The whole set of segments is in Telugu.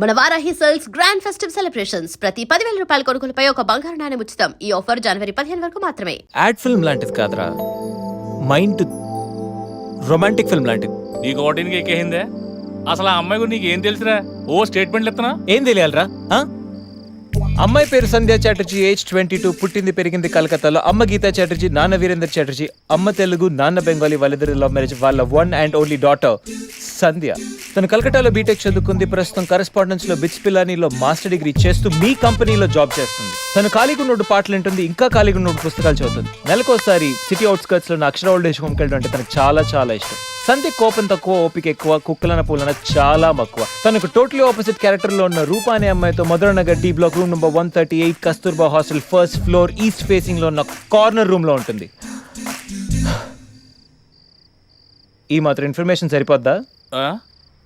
మన Varahi sales grand festive celebrations. ప్రతి పదివేల రూపాయల కొనుగోలుపై ఒక బంగారు నాణెం ఉచితం. ఈ ఆఫర్ జనవరి పదిహేను వరకు మాత్రమే. యాడ్ ఫిల్మ్ లాంటిది కాదురా. మైండ్ రొమాంటిక్ ఫిల్మ్ లాంటిది. నీకు ఓటింగ్కి ఎక్కేసిందే? అసలు ఆ అమ్మాయి గురించి నీకు ఏం తెలుసురా? ఓ స్టేట్మెంట్లు ఇస్తున్నా ఏం తెలియాలరా? ఆ? అమ్మాయి పేరు Sandhya Chatterjee age twenty two పుట్టింది పెరిగింది కలకత్తాలో. అమ్మ గీతా చాటర్జీ నాన్న వీరేందర్ చాటర్జీ అమ్మ తెలుగు నాన్న బెంగాలీ వాళ్ళిద్దరి లవ్ మ్యారేజ్ వాళ్ళ one and only daughter Sandhya. తను కలకత్తాలో బీటెక్ చదువుకుంది. ప్రస్తుతం కరెస్పాండెన్స్లో బిచ్ పిలానీలో మాస్టర్ డిగ్రీ చేస్తూ మీ కంపెనీలో జాబ్ చేస్తుంది. తను ఖాళీగా ఉన్నోడు పాటలు వింటుంది ఇంకా ఖాళీగా పుస్తకాలు చదువుతుంది. నెలకోసారి సిటీ అవుట్స్కర్ట్స్లో అక్షర ఓల్డ్ ఏజ్ హోమ్కి వెళ్ళడం అంటే తనకు చాలా చాలా ఇష్టం. సంధ్య కోపం తక్కువ ఓపిక ఎక్కువ కుక్కలన పూలన చాలా మక్కువ. తనకు టోటలీ ఆపోజిట్ క్యారెక్టర్లో ఉన్న రూపా అనే అమ్మాయితో Madhura Nagar D block room number one thirty eight Kasturba hostel first floor east ఫేసింగ్లో ఉన్న కార్నర్ రూమ్లో ఉంటుంది. ఈ మాత్రం ఇన్ఫర్మేషన్ సరిపోద్దా?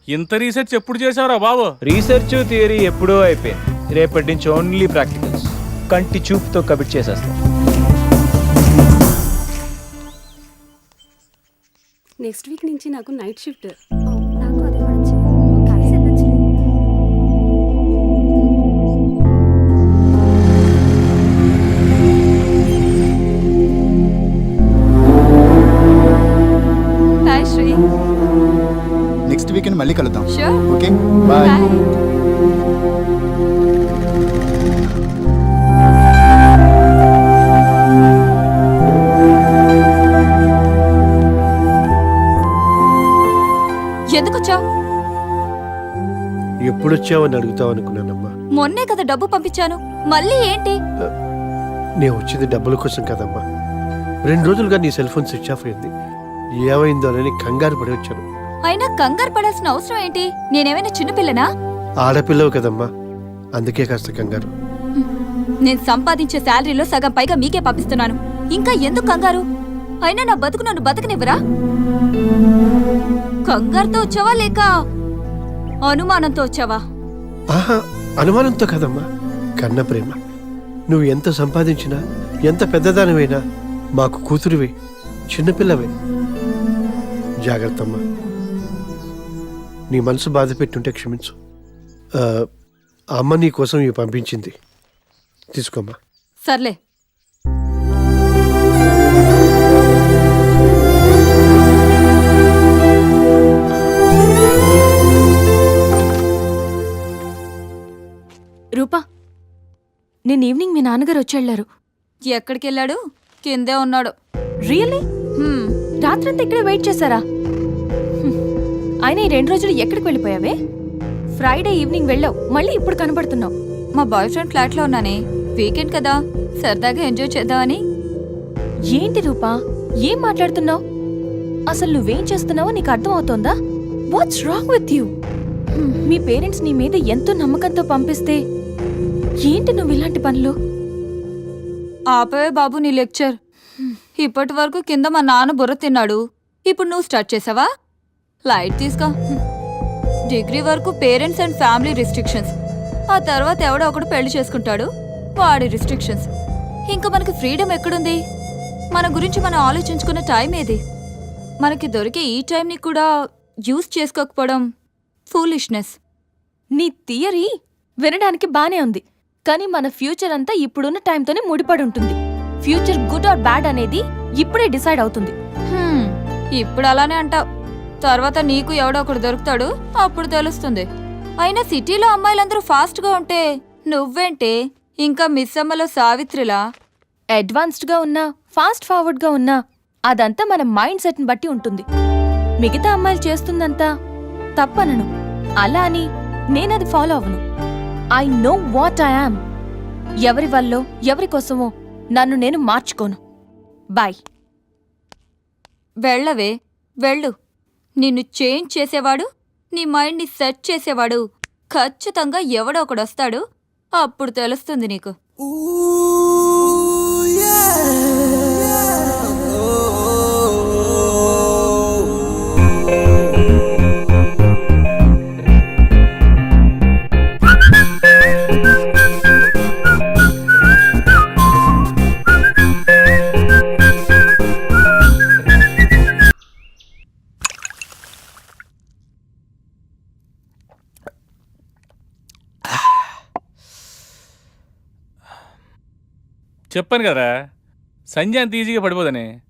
ఇంత రీసెర్చ్ ఎప్పుడు చేసావురా బాబు? రీసెర్చ్ థియరీ ఎప్పుడో అయిపోయింది. రేపటి నుంచి ఓన్లీ ప్రాక్టికల్స్ కంటి చూపుతో కబిట్ చేసేస్తాం. నెక్స్ట్ వీక్ నుంచి నాకు నైట్ షిఫ్ట్ ఎప్పుడొచ్చావని అడుగుతావు అనుకున్నానమ్మా మొన్నే కదా డబ్బు పంపించాను. మళ్ళీ ఏంటి? నేను వచ్చింది డబ్బుల కోసం కదమ్మా. రెండు రోజులుగా నీ సెల్ ఫోన్ స్విచ్ ఆఫ్ అయింది. ఏమైందోనని కంగారు పడి వచ్చాను. అయినా కంగారు పడాల్సిన అవసరం ఏంటి? నేనేమైనా చిన్నపిల్లనా ఆడపిల్లవు కదమ్మా. అందుకే కాస్త కంగారు. నేను సంపాదించే శాలరీలో సగం పైగా మీకే పంపిస్తున్నాను. ఇంకా ఎందుకు కంగారు? అయినా నా బతుకు నన్ను బతకనివ్వరా? కంగారుతో వచ్చావా లేక అనుమానంతో వచ్చావా? ఆహా అనుమానంతో కదమ్మా. కన్న ప్రేమ. నువ్వు ఎంత సంపాదించినా ఎంత పెద్దదానివైనా మాకు కూతురివే చిన్నపిల్లవే. జాగ్రత్తమ్మా. నీ మనసు బాధ పెట్టుంటే క్షమించు. ఆ, అమ్మ నీ కోసం ఇవి పంపించింది. తీసుకోమ్మా. సర్లే. నేను ఈవినింగ్ మీ నాన్నగారు వచ్చి ఎక్కడికి వెళ్ళాడు కిందే ఉన్నాడు. రియల్లీ రాత్రంతా ఇక్కడే వెయిట్ చేశారా. ఆయన ఈ రెండు రోజులు ఎక్కడికి వెళ్ళిపోయావే? ఫ్రైడే ఈవినింగ్ వెళ్ళావు. మళ్ళీ ఇప్పుడు కనబడుతున్నావు. మా బాయ్ ఫ్రెండ్ ఫ్లాట్లో ఉన్నానే. వీకెండ్ కదా. సరదాగా ఎంజాయ్ చేద్దామని. ఏంటి రూపా? ఏం మాట్లాడుతున్నావు? అసలు నువ్వేం చేస్తున్నావో నీకు అర్థం అవుతోందా వాట్స్ రాంగ్ విత్ యూ మీ పేరెంట్స్ నీ మీద ఎంతో నమ్మకంతో పంపిస్తే ఏంటి నువ్వు ఇలాంటి పనులు? ఆపవే బాబు నీ లెక్చర్. ఇప్పటి వరకు కింద మా నాన్న బుర్ర తిన్నాడు. ఇప్పుడు నువ్వు స్టార్ట్ చేసావా? లైట్ తీసుకో. డిగ్రీ వరకు పేరెంట్స్ అండ్ ఫ్యామిలీ రిస్ట్రిక్షన్స్. ఆ తర్వాత ఎవడో ఒకడు పెళ్ళి చేసుకుంటాడు. వాడి రిస్ట్రిక్షన్స్. ఇంకా మనకి ఫ్రీడమ్ ఎక్కడుంది? మన గురించి మనం ఆలోచించుకునే టైం ఏది? మనకి దొరికే ఈ టైంని కూడా యూస్ చేసుకోకపోవడం ఫూలిష్నెస్. నీ థియరీ వినడానికి బానే ఉంది. కానీ మన ఫ్యూచర్ అంతా ఇప్పుడున్న టైంతోనే ముడిపడి ఉంటుంది ఫ్యూచర్ గుడ్ ఆర్ బ్యాడ్ అనేది ఇప్పుడే డిసైడ్ అవుతుంది. హ్మ్, ఇప్పుడు అలానే అంటావు. తర్వాత నీకు ఎవడో ఒకడు దొరుకుతాడు అప్పుడు తెలుస్తుంది. అయినా సిటీలో అమ్మాయిలందరూ ఫాస్ట్గా ఉంటే నువ్వేంటే? ఇంకా మిస్ అమ్మలో సావిత్రిలా? అడ్వాన్స్డ్గా ఉన్నా ఫాస్ట్ ఫార్వర్డ్గా ఉన్నా అదంతా మన మైండ్ సెట్ని బట్టి ఉంటుంది. మిగతా అమ్మాయిలు చేస్తుందంతా తప్పనను. అలా అని నేనది ఫాలో అవ్వను. I know what I am ఎవరి వల్లో ఎవరి కోసమో నన్ను నేను మార్చుకోను. బాయ్ వెళ్ళవే వెళ్ళు. నిన్ను చేంజ్ చేసేవాడు నీ మైండ్ని సెట్ చేసేవాడు. ఖచ్చితంగా ఎవడో ఒకడు వస్తాడు. అప్పుడు తెలుస్తుంది నీకు. చెప్పాను కదరా. సంజయ్ అంత ఈజీగా పడిపోదని.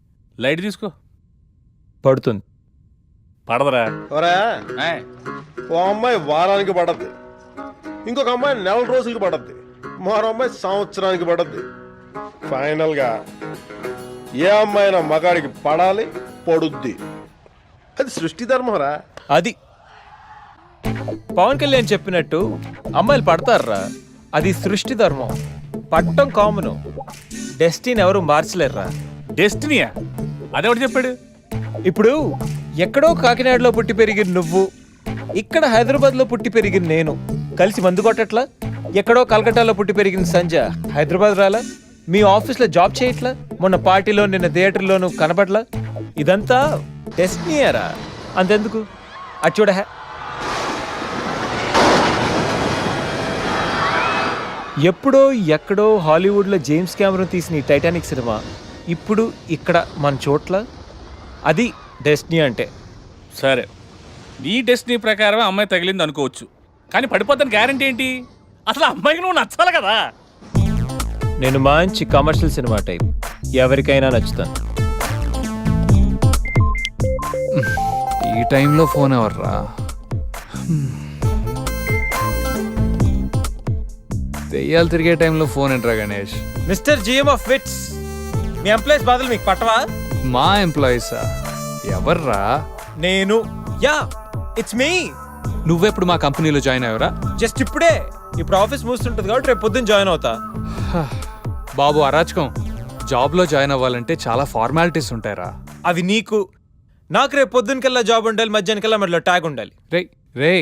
లైట్ తీసుకో. పడుతుంది. పడదరా. ఒరే ఏయ్, ఓ అమ్మాయి వారానికి పడద్ది. ఇంకొక అమ్మాయి నెల రోజులకి పడద్ది. మరో అమ్మాయి సంవత్సరానికి పడద్ది. ఫైనల్గా ఏ అమ్మాయినా మగాడికి పడాలి పడుద్ది. అది సృష్టి ధర్మరా అది. పవన్ కళ్యాణ్ చెప్పినట్టు అమ్మాయిలు పడతారా? అది సృష్టి ధర్మం. పట్టం కామను. డెస్టిన్ ఎవరు మార్చలేరురా? డెస్టినీయా? అదెవడు చెప్పాడు? ఇప్పుడు ఎక్కడో కాకినాడలో పుట్టి పెరిగిన నువ్వు ఇక్కడ హైదరాబాద్లో పుట్టి పెరిగిన నేను. కలిసి మందు కొట్టట్లా? ఎక్కడో కలకట్టాలో పుట్టి పెరిగిన సంజ హైదరాబాద్ రాలా? మీ ఆఫీస్లో జాబ్ చేయట్లా? మొన్న పార్టీలో నిన్న థియేటర్లోనూ కనపడలా ఇదంతా డెస్టినీయరా? అంతెందుకు? అది చూడ ఎప్పుడో ఎక్కడో హాలీవుడ్లో జేమ్స్ కెమెరన్ తీసిన ఈ టైటానిక్ సినిమా ఇప్పుడు ఇక్కడ మన చోట్ల అది డెస్టినీ అంటే. సరే. నీ డెస్టినీ ప్రకారం అమ్మాయి తగిలింది అనుకోవచ్చు. కానీ పడిపోతాను గ్యారంటీ ఏంటి? అసలు అమ్మాయికి నువ్వు నచ్చాలి కదా? నేను మంచి కమర్షియల్ సినిమా టైప్. ఎవరికైనా నచ్చుతాను. ఈ టైంలో ఫోన్ ఎవర్రా? దెయ్యాలు తిరిగే టైంలో ఫోన్ ఏంట్రా Ganesh? Mister GM of VITS me employees బాధలు మీకు పట్టవా? మా ఎంప్లాయీసా? ఎవర్రా? నేను యా ఇట్స్ మీ. నువ్వెప్పుడు మా కంపెనీలో జాయిన్ అయ్యవరా? జస్ట్ ఇప్పుడే. ఇప్పుడు ఆఫీస్ మూస్తుంటుంది కాబట్టి రేపు పొద్దున్న జాయిన్ అవుతా. బాబు అరాచకం. జాబ్లో జాయిన్ అవ్వాలంటే చాలా ఫార్మాలిటీస్ ఉంటాయరా. అవి నీకు. నాకు రేపు పొద్దునకల్లా జాబ్ ఉండాలి మధ్యాహ్నకల్లా మధ్యలో ట్యాగ్ ఉండాలి. రే రే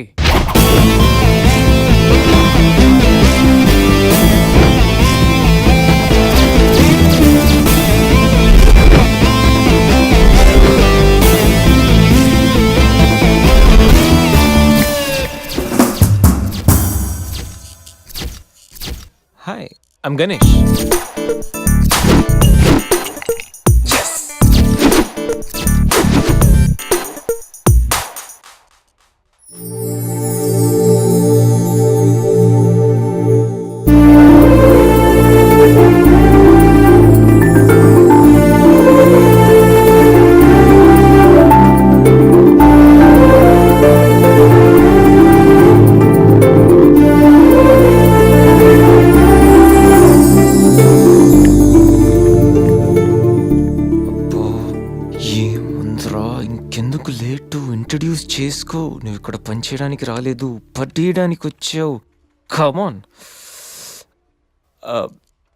హాయ్ ఐమ్ చేసుకో నువ్వు ఇక్కడ పనిచేయడానికి రాలేదు పట్టేయడానికి వచ్చావు. Come on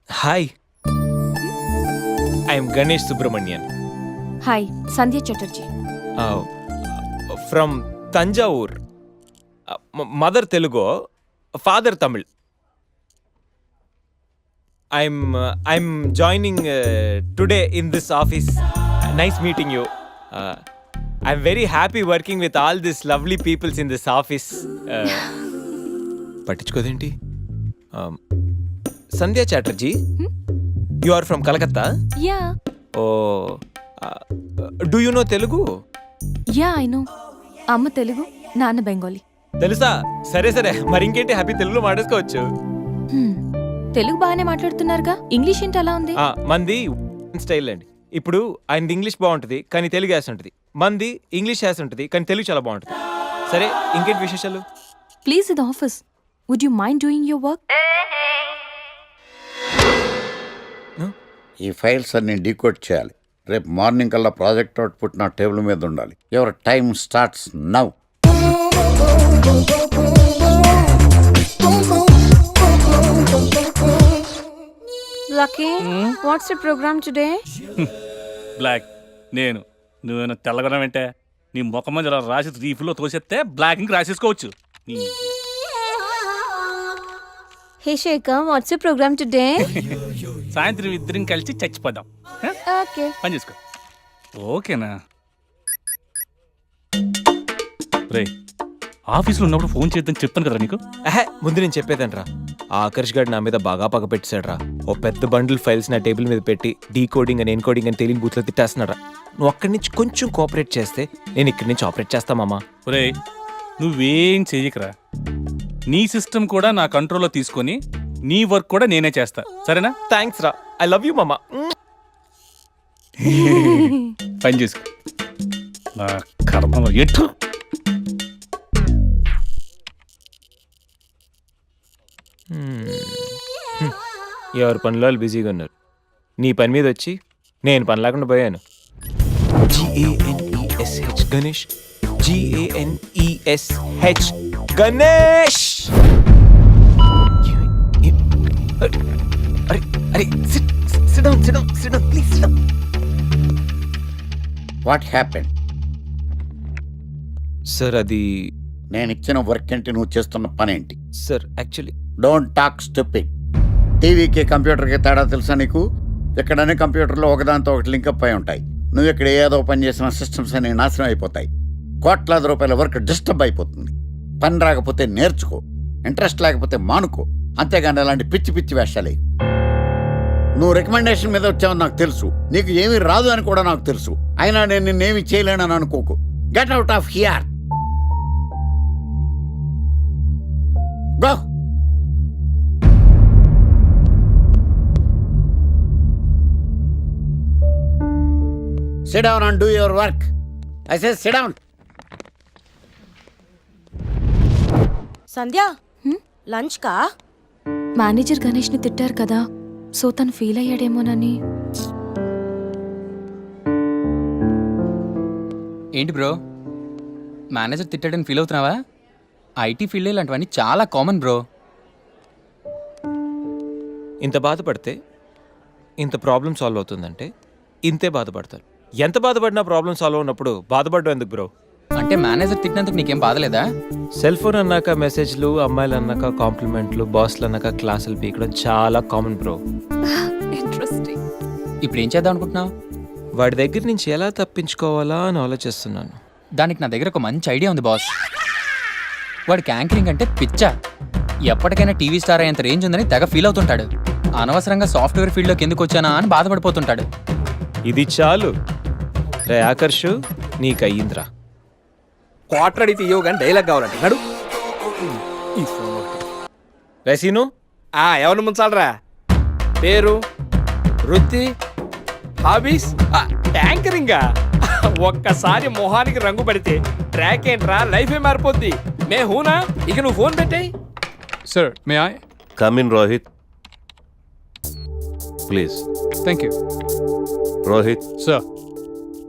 hi I'm Ganesh Subrahmanyan hi Sandhya Chatterjee from Thanjavur mother Telugu father Tamil I'm I'm joining today in this office nice meeting you I'm very happy working with all this lovely peoples in this office పట్టించుకోదేంటి? Um, Sandhya Chatterjee? You are from Calcutta yeah oh do you know Telugu yeah I know అమ్మ తెలుగు నాన్న బెంగాలీ. తెలుసా? సరే సరే. మరి ఇంకేంటి? హ్యాపీ తెలుగులో మాట్లాడుకోవచ్చు. హ్మ్. తెలుగు బాగానే మాట్లాడుతున్నారుగా? ఇంగ్లీష్ ఏంటి అలా ఉంది? ఆ, మంది స్టైల్ అండి. ఇప్పుడు ఆయనది ఇంగ్లీష్ బాగుంటుంది కానీ తెలుగు యాస ఉంటుంది మంది ఇంగ్లీష్ యాస ఉంటుంది కానీ తెలుగు చాలా బాగుంటుంది. సరే ఇంకేంటి విశేషాలు? ప్లీజ్ ఇది office would you mind doing your work ఈ ఫైల్స్ అన్ని డీకోడ్ చేయాలి. రేపు మార్నింగ్ కల్లా ప్రాజెక్ట్ అవుట్పుట్ నా టేబుల్ మీద ఉండాలి. Your time starts now lucky what's the program today black నేను. నువ్వేనా తెల్లగొన వెంటే నీ ముఖం మీద ఇలా రాసి రీఫ్లో తోసేస్తే బ్లాక్ ఇంక రాసేసుకోవచ్చు. Hey Shekhar what's program today సాయంత్రం ఇద్దరం కలిసి చచ్చిపోదాం? ఓకే. పని చేసుకో. ఓకేనా? రే ఆఫీస్లో ఉన్నప్పుడు ఫోన్ చేద్దాం చెప్తాను కదా నీకు? అహే ముందు నేను చెప్పేదంట్రా ఆ ఆకర్ష్ గారు నా మీద బాగా పగ పెట్టాడురా ఓ పెద్ద బండిల్ ఫైల్స్ నా టేబుల్ మీద పెట్టి డీ కోడింగ్ అని ఎన్కోడింగ్ అని తెలియని బూత్లో తిట్టేస్తున్నాడు నువ్వు అక్కడి నుంచి కొంచెం కోఆపరేట్ చేస్తే నేను ఇక్కడి నుంచి ఆపరేట్ చేస్తా మామా. ఒరే నువ్వేం చెయ్యకరా నీ సిస్టమ్ కూడా నా కంట్రోల్లో తీసుకొని నీ వర్క్ కూడా నేనే చేస్తా. సరేనా? థ్యాంక్స్ రా. ఐ లవ్ యూ మామా. పని చేసుకో. నా కర్మలో ఎటు? ఎవరి పనిలో వాళ్ళు బిజీగా ఉన్నారు. నీ పని మీద వచ్చి నేను పని లేకుండా పోయాను. జిఏఎన్ఈఎస్హెచ్ Ganesh. G A N E S H Ganesh. అరే అరే sit sit down sit down sit down please sit down what happen sir అది నేను ఇచ్చిన వర్క్ ఏంటి? నువ్వు చేస్తున్న పని ఏంటి sir actually don't talk stepping టీవీకి కంప్యూటర్కి తేడా తెలుసా నీకు? ఇక్కడనే కంప్యూటర్లో ఒకదాంతో ఒకటి లింకప్ అయి ఉంటాయి. నువ్వు ఇక్కడ ఏదో పని చేసిన సిస్టమ్స్ అన్ని నాశనం అయిపోతాయి. కోట్లాది రూపాయల వర్క్ డిస్టర్బ్ అయిపోతుంది. పని రాకపోతే నేర్చుకో. ఇంట్రెస్ట్ లేకపోతే మానుకో. అంతేగాని అలాంటి పిచ్చి పిచ్చి వేషాలే. నువ్వు రికమెండేషన్ మీద వచ్చావని నాకు తెలుసు. నీకు ఏమీ రాదు అని కూడా నాకు తెలుసు. అయినా నేను నిన్నేమి చేయలేనని అనుకోకు. Get out of here go Sit down and do your work. I say sit down. Sandhya lunch కా? మేనేజర్ గణేష్ని తిట్టారు కదా సో తను ఫీల్ అయ్యాడేమోనని. ఏంటి బ్రో? మేనేజర్ తిట్టాడని ఫీల్ అవుతున్నావా? ఐటీ ఫీల్డ్ ఇలాంటివన్నీ చాలా కామన్ బ్రో. ఇంత బాధపడితే ఇంత ప్రాబ్లం సాల్వ్ అవుతుందంటే ఇంతే బాధపడతారు. ఎంత బాధపడినా ప్రాబ్లం సాల్వ్ అయినప్పుడు బాధపడడం ఎందుకు బ్రో అంటే మేనేజర్ తిట్టినందుకు నీకేం బాధలేదా సెల్ ఫోన్ అన్నాక మెసేజ్లు అమ్మాయిలు అన్నాక కాంప్లిమెంట్లు బాస్లు అన్నాక క్లాసులు పీకడం చాలా కామన్ బ్రో ఇంట్రెస్టింగ్ ఇప్పుడు ఏం చేద్దాం అనుకుంటున్నావు? వాడి దగ్గర నుంచి ఎలా తప్పించుకోవాలా అని ఆలోచిస్తున్నాను. దానికి నా దగ్గర ఒక మంచి ఐడియా ఉంది బాస్ వాడికి యాంకరింగ్ అంటే పిచ్చ. ఎప్పటికైనా టీవీ స్టార్ అయ్యేంత రేంజ్ ఉందని తెగ ఫీల్ అవుతుంటాడు. అనవసరంగా సాఫ్ట్వేర్ ఫీల్డ్లోకి ఎందుకు వచ్చానా అని బాధపడిపోతుంటాడు. ఇది చాలు. రే ఆకర్షు నీకు అయ్యిందిరా క్వార్టర్ అడిగితే ఇవ్వవు కానీ డైలాగ్ కావాలంట. నడు. రెసీను ఆ ఎవరిని ముంచాలరా? పేరు? వృత్తి? హాబీస్? ట్యాంకరింగా ఒక్కసారి మొహానికి రంగు పడితే ట్రాక్ ఏంట్రా? లైఫే మారిపోద్ది. మే హూనా? ఇక నువ్వు ఫోన్ పెట్టాయి. Sir may I come in Rohit please thank you Rohit sir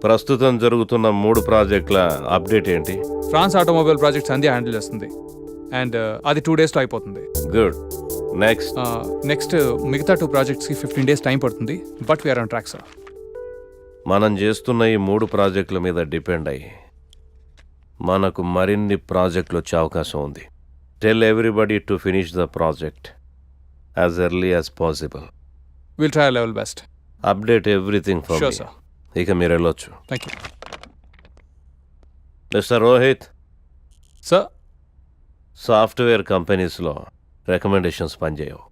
ప్రస్తుతం జరుగుతున్న మూడు ప్రాజెక్టుల అప్డేట్ ఏంటి? France automobile project Sandhya handle చేస్తుంది. అండ్ అది టూ డేస్లో అయిపోతుంది. గుడ్. నెక్స్ట్. నెక్స్ట్ మిగతా టూ ప్రాజెక్ట్స్కి ఫిఫ్టీన్ డేస్ టైం పడుతుంది but we are on track sir. మనం చేస్తున్న ఈ మూడు ప్రాజెక్టుల మీద డిపెండ్ అయ్యి మనకు మరిన్ని ప్రాజెక్టులు వచ్చే అవకాశం ఉంది. Tell everybody to finish the project as early as possible will try level best update everything for sir. ఇక మీరు వెళ్ళొచ్చు. Thank you mister Rohit. Sir software కంపెనీస్లో రికమెండేషన్స్ పనిచేయవు.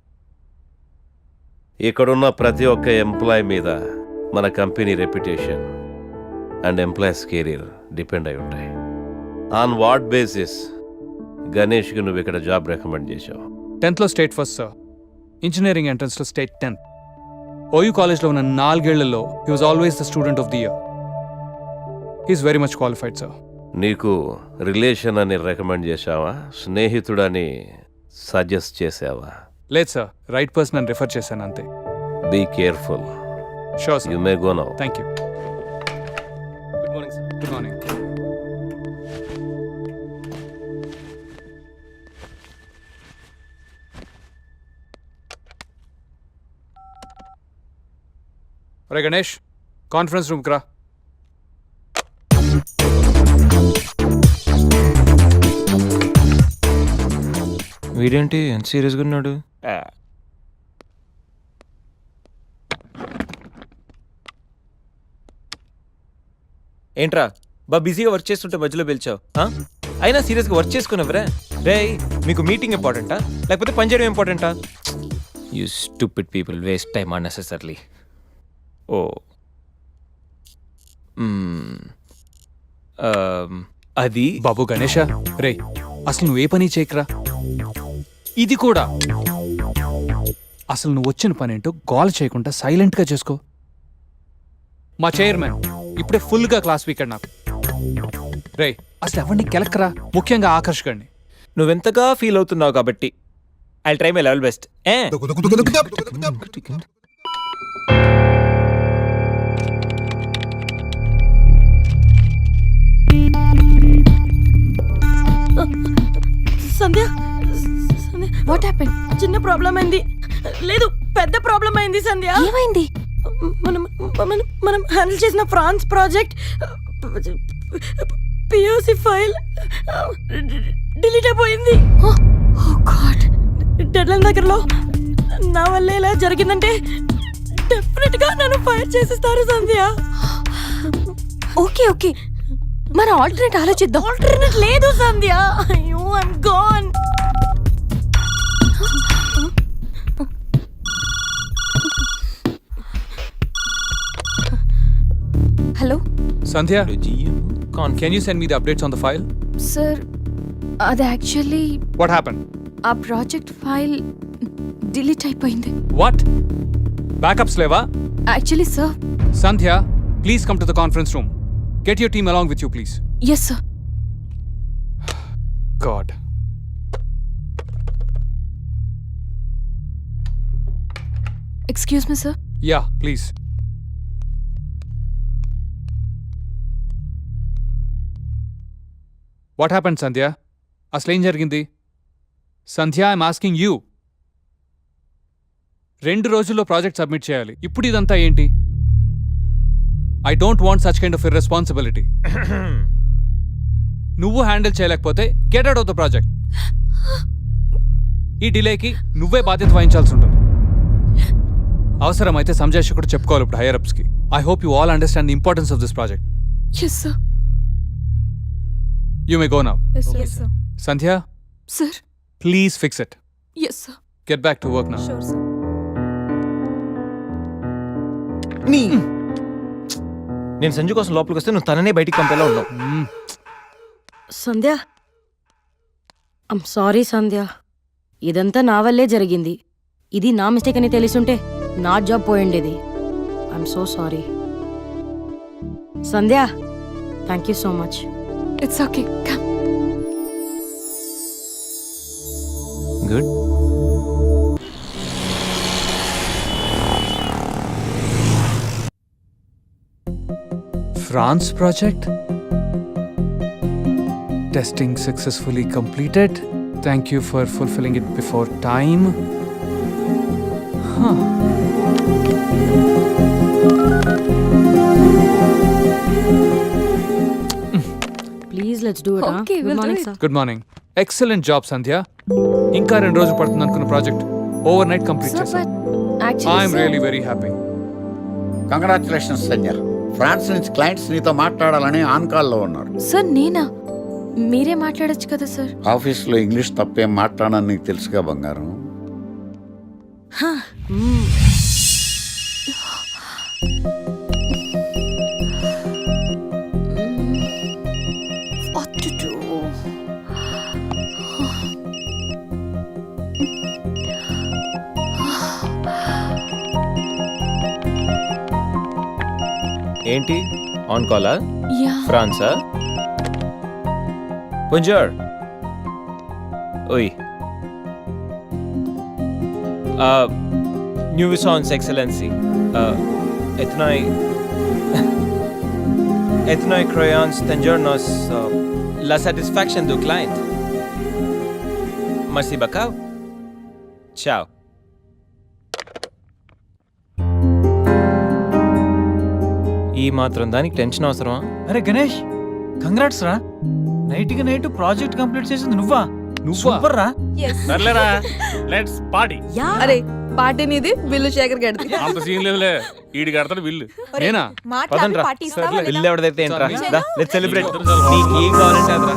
ఇక్కడున్న ప్రతి ఒక్క ఎంప్లాయ్ మీద మన company reputation and employees career depend అయి ఉంటాయి. ఆన్ వాట్ బేసిస్ గణేష్కి నువ్వు ఇక్కడ జాబ్ రికమెండ్ చేశావు? టెన్త్లో స్టేట్ ఫస్ట్ సార్ ఇంజనీరింగ్ ఎంట్రన్స్లో స్టేట్ టెన్త్ ఓయూ కాలేజ్లో ఉన్న నాలుగేళ్ళలో he was always the student of the year he's very much qualified sir నీకు రిలేషన్ అని రికమెండ్ చేశావా? స్నేహితుడని సజెస్ట్ చేసావా లేదు సార్ రైట్ పర్సన్ అని రిఫర్ చేశాను అంతే. Be careful sure you may go now thank you good morning sir good morning ray Ganesh conference రూమ్కి రా. వీడేంటి ఎంత సీరియస్గా ఉన్నాడు? ఏంట్రా బా బిజీగా వర్క్ చేస్తుంటే మధ్యలో పిలిచావు ఆ? అయినా సీరియస్గా వర్క్ చేసుకున్నావురా రే మీకు మీటింగ్ ఇంపార్టెంటా లేకపోతే పని చేయడం ఇంపార్టెంటా you stupid people waste time unnecessarily అది బాబు గణేష రే అసలు నువ్వు ఏ పని చేయకరా ఇది కూడా అసలు నువ్వు వచ్చిన పనేంటో గోల్ చేయకుండా సైలెంట్గా చేసుకో మా చైర్మన్ ఇప్పుడే ఫుల్గా క్లాస్ వీకెండ్ నాకు రే అసలు ఎవరిని కెలక్కరా ముఖ్యంగా ఆకర్షకండి నువ్వెంతగా ఫీల్ అవుతున్నావు కాబట్టి I try my level best ఏ పెద్ద ప్రాబ్లం అయింది సంధ్య. ఏమైంది? మనం మనం మనం హ్యాండిల్ చేసిన France project POC file delete అయిపోయింది. డెడ్లైన్ దగ్గరలో నా వల్ల ఇలా జరిగిందంటే డెఫినెట్గా నన్ను ఫైర్ చేసేస్తారు సంధ్య. Okay okay. మన ఆల్టర్నేట్ ఆలోచిద్దాం. ఆల్టర్నేట్ లేదు Sandhya. Sandhya can you send me the updates on the file sir అది యాక్చువల్లీ వాట్ హ్యాపన్ ఆ ప్రాజెక్ట్ ఫైల్ డిలీట్ అయిపోయింది వాట్ బ్యాకప్స్ లేవా actually sir Sandhya please come to the conference room get your team along with you please yes sir God excuse me sir yeah please what happen Sandhya అసలు ఏం జరిగింది? సంధ్య ఐఎమ్ ఆస్కింగ్ యూ రెండు రోజుల్లో ప్రాజెక్ట్ సబ్మిట్ చేయాలి. ఇప్పుడు ఇదంతా ఏంటి? I don't want such kind of irresponsibility నువ్వు హ్యాండిల్ చేయలేకపోతే get out of the project ఈ డిలేకి నువ్వే బాధ్యత వహించాల్సి ఉంటుంది. అవసరమైతే సంజయ్ కూడా చెప్పుకోవాలి ఇప్పుడు higher అప్స్కి I hope you all understand the importance of this project yes sir you may go sir Sandhya sir please fix it yes sir get back to work now sure sir నీ. నేను సంజు కోసం లోపలికి వస్తే నువ్వు తననే బయటికి పంపేలా ఉన్నావు. సంధ్య. I'm sorry Sandhya. ఇదంతా నా వల్లే జరిగింది. ఇది నా మిస్టేక్ అని తెలిసుంటే నా job పోయిండేది I'm so sorry Sandhya thank you so much it's okay good. France project. Testing successfully completed. Thank you for fulfilling it before time. Huh. Please, let's do it. Okay, huh? Good we'll morning, do it. sir. Good morning. Excellent job, Sandhya. ఇంకా రెండు రోజులు పడుతుంది అనుకున్న project. Over night complete I'm really very happy congratulations Sanjay France నుంచి క్లయింట్స్ నీతో మాట్లాడాలని ఆన్ కాల్లో ఉన్నారు. సార్ నేనా? మీరే మాట్లాడొచ్చు కదా సార్ ఆఫీస్లో ఇంగ్లీష్ తప్పేం మాట్లాడని నీకు తెలుసుగా బంగారం? ఏంటి ఆన్ కాలా యా ఫ్రాన్సా Bonjour. Oui. Uh, Nuisance Excellency. Uh, etnoi... etnoi croyance tengernos uh, la satisfaction du client. Merci beaucoup. Ciao. ఈ మాత్రం దానికి టెన్షన్ అవసరమా? అరే గణేష్ కంగ్రాట్స్ రా. నైట్కి నైట్ ప్రాజెక్ట్ కంప్లీట్ చేసింది నువ్వా? నువ్వా? సూపర్ రా. సర్లేరా లెట్స్ పార్టీ అరే పార్టీ నీది బిల్లు శేఖర్ గడిది అంత సీన్ లేదులే. ఈడి కడతాడు బిల్లు. నేనా? పదండ్రా. ఇల్లు ఎవరిదైతే ఏంట్రా? లెట్స్ సెలబ్రేట్ నీకు ఏం కావాలంటే అదిరా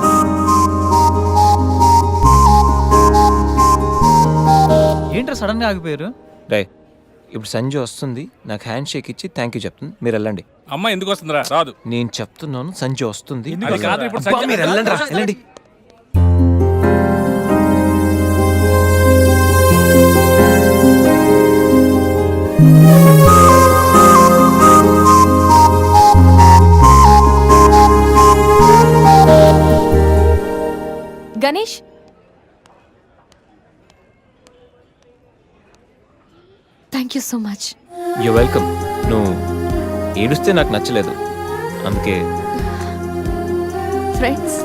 ఏంట్రా సడన్గా ఆగిపోయారు? రే ఇప్పుడు సంజు వస్తుంది నాకు హ్యాండ్ షేక్ ఇచ్చి థ్యాంక్ యూ చెప్తుంది. మీరు వెళ్ళండి. అమ్మ ఎందుకు వస్తుందిరా? రాదు. నేను చెప్తున్నాను సంజు వస్తుంది. వెళ్ళండి. Ganesh thank you so much you welcome నువ్వు ఏడుస్తే నాకు నచ్చలేదు. అందుకే ఫ్రెండ్స్